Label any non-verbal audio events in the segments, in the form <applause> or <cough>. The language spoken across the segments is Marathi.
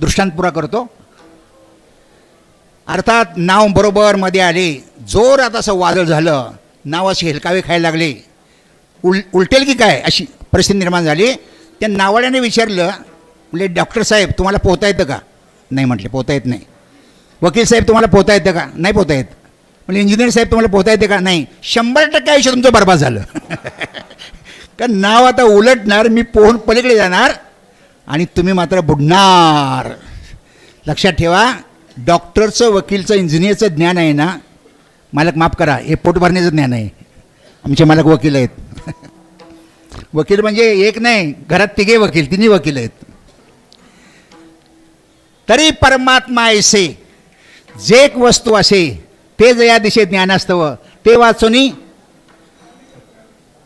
दृष्टांत पुरा करतो. अर्थात नाव बरोबर मध्ये आले जोरात असं वादळ झालं नाव असे हेलकावे खायला लागले. उल उलटेल की काय अशी परिस्थिती निर्माण झाली. त्या नावाड्याने विचारलं म्हणजे डॉक्टर साहेब तुम्हाला पोहता येतं का? नाही म्हटले पोहता येत नाही. वकील साहेब तुम्हाला पोहता येतं का? नाही पोहता येत. म्हणजे इंजिनियर साहेब तुम्हाला पोहता येते का? नाही. शंभर टक्के आयुष्य तुमचं बरबाद झालं. <laughs> कारण नाव आता उलटणार मी पोहून पलीकडे जाणार. आणि तुम्ही मात्र बुडणार. लक्षात ठेवा डॉक्टरचं वकीलचं इंजिनियरचं ज्ञान आहे ना मालक माफ करा हे पोट भरण्याचं ज्ञान आहे. आमचे मालक वकील आहेत. <laughs> वकील म्हणजे एक नाही घरात तिघे वकील तिन्ही वकील आहेत. तरी परमात्मा ऐसे जे एक वस्तू असे ते जया दिशे ज्ञानास्तव ते वाचोनी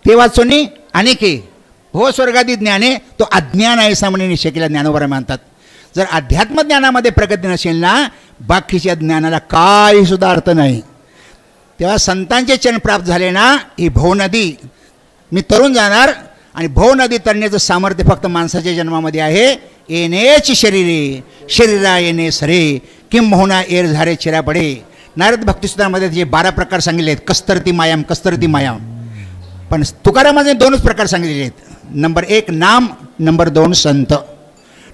ते वाचोनी अनेके हो स्वर्गादी ज्ञाने तो अज्ञान आहे सामान्य निश्चय केला ज्ञानोबरा मानतात. जर अध्यात्म ज्ञानामध्ये प्रगती नसेल ना बाकीच्या ज्ञानाला काही सुद्धा अर्थ नाही. तेव्हा संतांचे चरण प्राप्त झाले ना ही भवनदी मी तरुण जाणार आणि भवनदी तरण्याचं सामर्थ्य फक्त माणसाच्या जन्मामध्ये आहे. येणेची शरीरे शरीरा येणे सरे. किंबहुना एर झारे चिरा पडे नारद भक्तिसुधामध्ये जे बारा प्रकार सांगितले आहेत कस्तरती मायाम कस्तरती मायाम. पण तुकारामाने दोनच प्रकार सांगितलेले आहेत. नंबर एक नाम. नंबर दोन संत.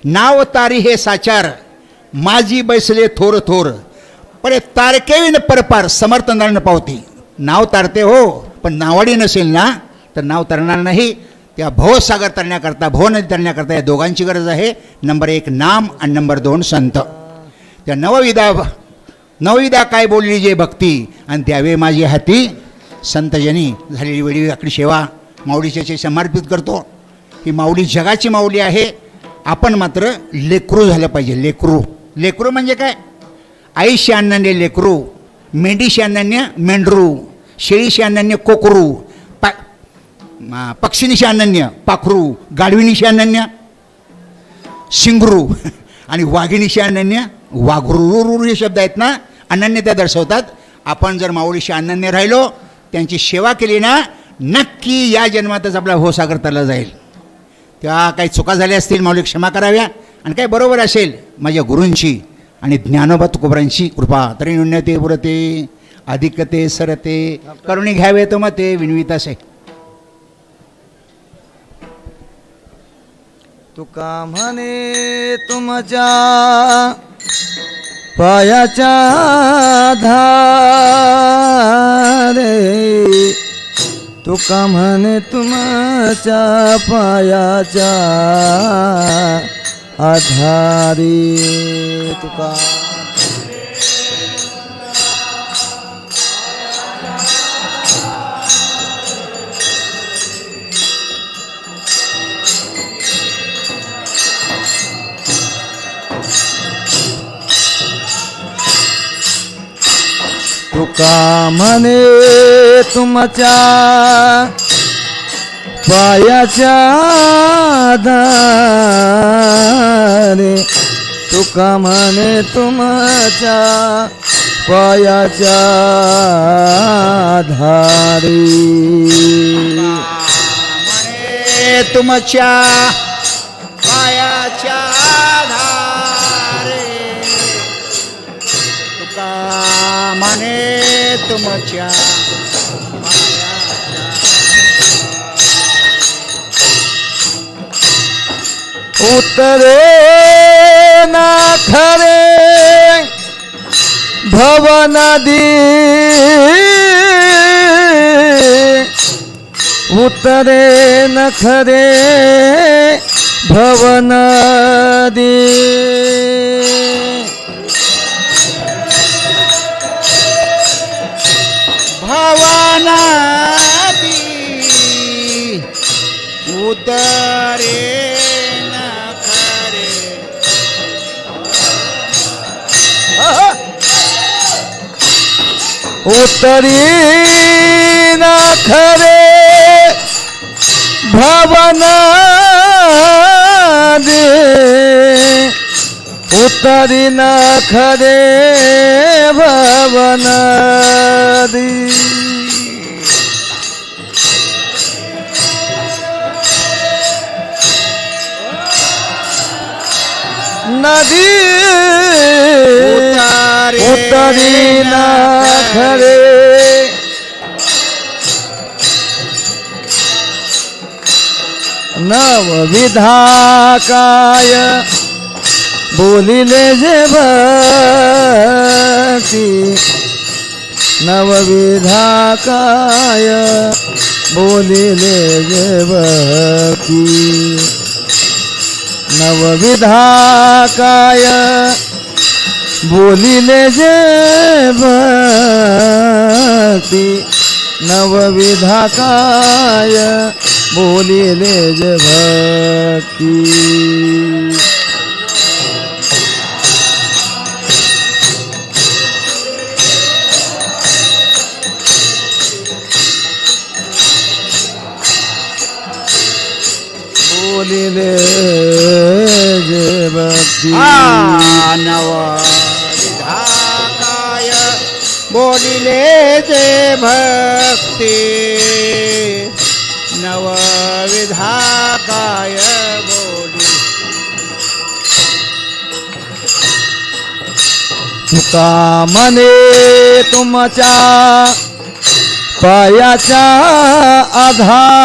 नाव तारी हे साचार. माझी बैसले थोर थोर. पण हे तारकेविन परपार समर्थ न पावती. नाव तारते हो पण नावाडी नसेल ना तर नाव तरणार नाही. त्या भवसागर तरण्याकरता भवनदी तरण्याकरता या दोघांची गरज आहे. नंबर एक नाम. आणि नंबर दोन संत. त्या नवविधा नवविधा काय बोलली जे भक्ती? आणि त्यावे माझी हाती संतजनी झालेली वेळी आपली सेवा माऊलीच्या समर्पित करतो ही माऊली जगाची माऊली आहे. आपण मात्र लेकरू झालं पाहिजे लेकरू. लेकरू म्हणजे काय? आईशी अनन्य लेकरू मेंढीशी अनन्य मेंढरू शेळीशी अनन्य कोकरू पा पक्षिणीशी अनन्य पाखरू गाढविणीशी अनन्य शिंगरू <laughs> आणि वाघिणीशी अनन्य वाघरू हे शब्द आहेत ना? अनन्य त्या दर्शवतात. आपण जर माऊलीशी अनन्य राहिलो त्यांची सेवा केली ना नक्की या जन्मातच आपला भवसागर तरला जाईल. तेव्हा काही चुका झाल्या असतील माऊली क्षमा कराव्या. आणि काही बरोबर असेल माझ्या गुरूंची आणि ज्ञानोबा तुकोबरांची कृपा. तरी न्यून्यते पुरते अधिकते सरते करुणी घ्यावे तो मग ते विनवितासे तुका म्हणे तुमच्या पायाच्या धारे. तुका म्हणे तुमच्या पायाच्या आधारी तुका. का म्हणे तुमच्या पायाच्या दारे तुका म्हणे तुमच्या पायाच्या धारी तुमच्या तुका म्हणे तुमच्या उतरे ना खरे भवनदी उतरे न खरे भवनदी भवनादी उतरे न खरे उतरी न खरे भवन दे उतरी न खरे भवन दी नदी। उतारे ना खरे नवविधाकाय बोलिले जे भक्ती। नवविधाकाय बोलिले जे भक्ती। नवविधाकाय बोलिले जे भक्ती नवविधाकाय बोलिले जे भक्ती बोलिले जे भक्ती नवविधाकाय बोलिले जे भक्ती। नवविधाकाय बोली। तुका म्हणे तुमच्या पायाच्या आधारे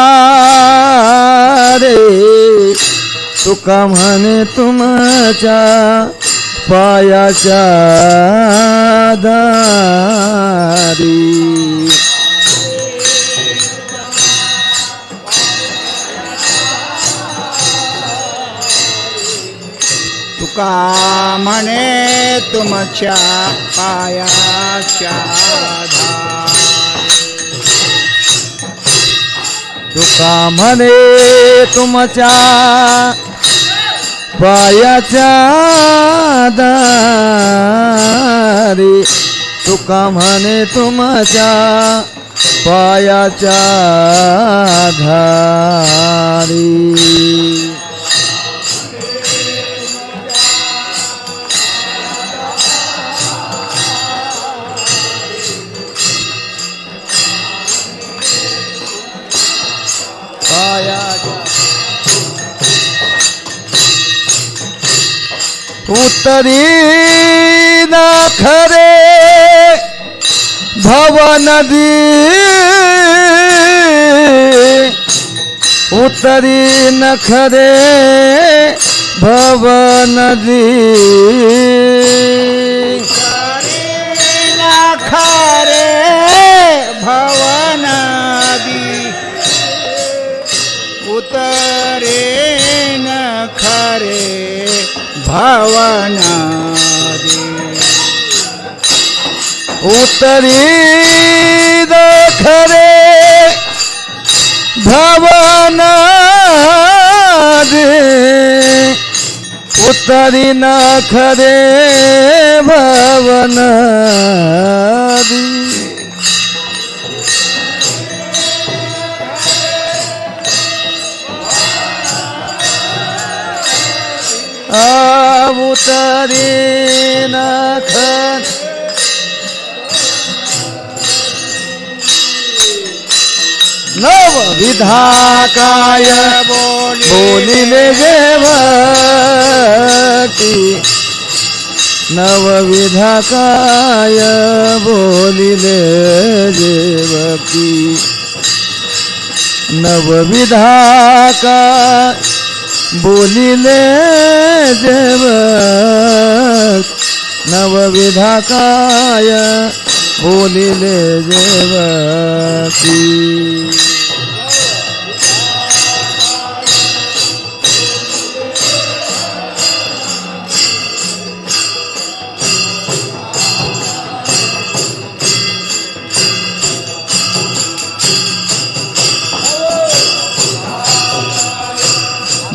तुका म्हणे तुमच्या पायाच्या आधारी तुका म्हणे तुमच्या पायाच्या आधार. तुका म्हणे तुमच्या पायाच्या दारी. तुका म्हणे तुमच्या पायाच्या धारी उतरी उत्तरी न खरे भवन दी उत्तरी न खरे भवनदी। उत्तरी न खरे भव नदी उत्तरी न खरे भवन उत्तरी न विधाकाय बोलिले जेवती नवविधाकाय बोलिले जेवती नवविधाका बोलिले देव नवविधाकाय बोलिले जेवती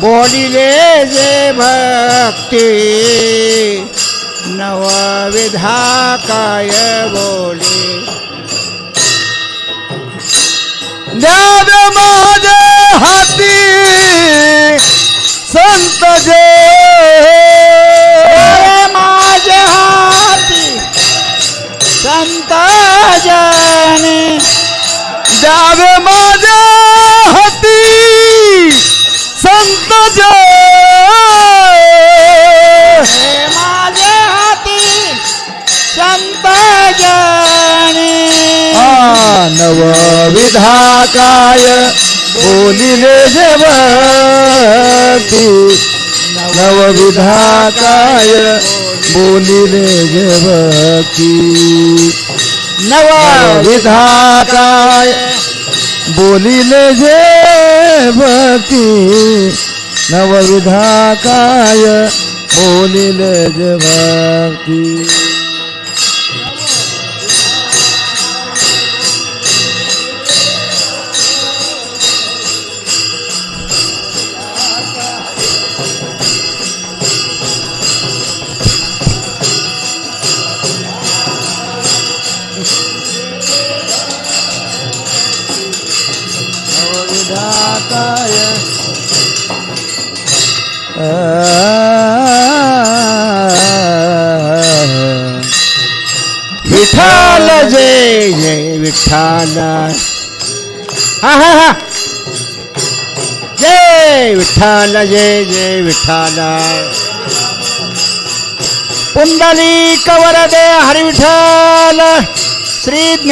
बोलिले जे भक्ती नवविधा काय बोले? ज्ञान माझे हाती संत जे. माझ्या हाती संत जनी. द्यावे माझ्या नवविधा काय बोलिले देव तू नवविधा काय बोलिले जे भक्ती नवविधा काय बोलिले जे भक्ती नवविधा काय बोलिले जे भक्ती विठ्ठल जय जय विठ्ठल. हा हा हा. जय विठ्ठल जय जय विठ्ठल. पुंडली कवरदे हरी विठ्ठल श्री ज्ञान